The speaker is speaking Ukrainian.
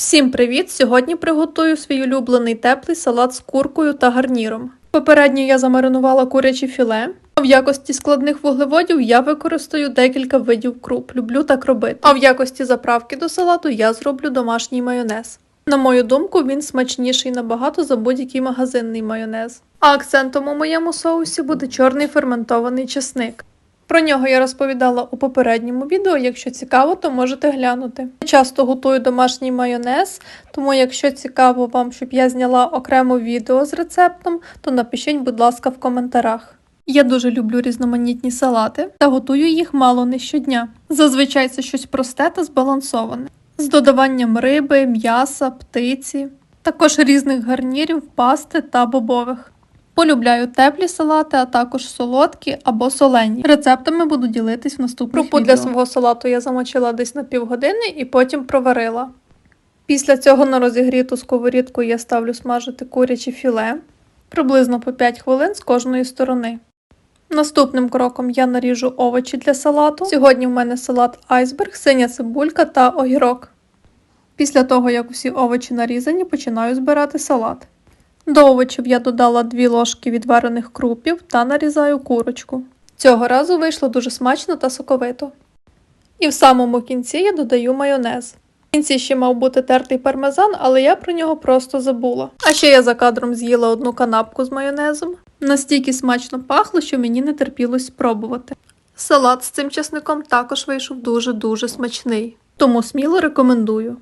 Всім привіт! Сьогодні приготую свій улюблений теплий салат з куркою та гарніром. Попередньо я замаринувала куряче філе. В якості складних вуглеводів я використаю декілька видів круп. Люблю так робити. А в якості заправки до салату я зроблю домашній майонез. На мою думку, він смачніший набагато за будь-який магазинний майонез. А акцентом у моєму соусі буде чорний ферментований чесник. Про нього я розповідала у попередньому відео. Якщо цікаво, то можете глянути. Я часто готую домашній майонез, тому якщо цікаво вам, щоб я зняла окремо відео з рецептом, то напишіть, будь ласка, в коментарях. Я дуже люблю різноманітні салати та готую їх мало не щодня. Зазвичай це щось просте та збалансоване, з додаванням риби, м'яса, птиці, також різних гарнірів, пасти та бобових. Полюбляю теплі салати, а також солодкі або солені. Рецептами буду ділитись в наступних Крупу відео. для свого салату я замочила десь на півгодини і потім проварила. Після цього на розігріту сковорідку я ставлю смажити куряче філе приблизно по 5 хвилин з кожної сторони. Наступним кроком я наріжу овочі для салату. Сьогодні в мене салат айсберг, синя цибулька та огірок. Після того, як усі овочі нарізані, починаю збирати салат. До овочів я додала 2 ложки відварених крупів та нарізаю курочку. Цього разу вийшло дуже смачно та соковито. І в самому кінці я додаю майонез. В кінці ще мав бути тертий пармезан, але я про нього просто забула. А ще я за кадром з'їла одну канапку з майонезом. Настільки смачно пахло, що мені не терпілось спробувати. Салат з цим часником також вийшов дуже-дуже смачний, тому сміло рекомендую.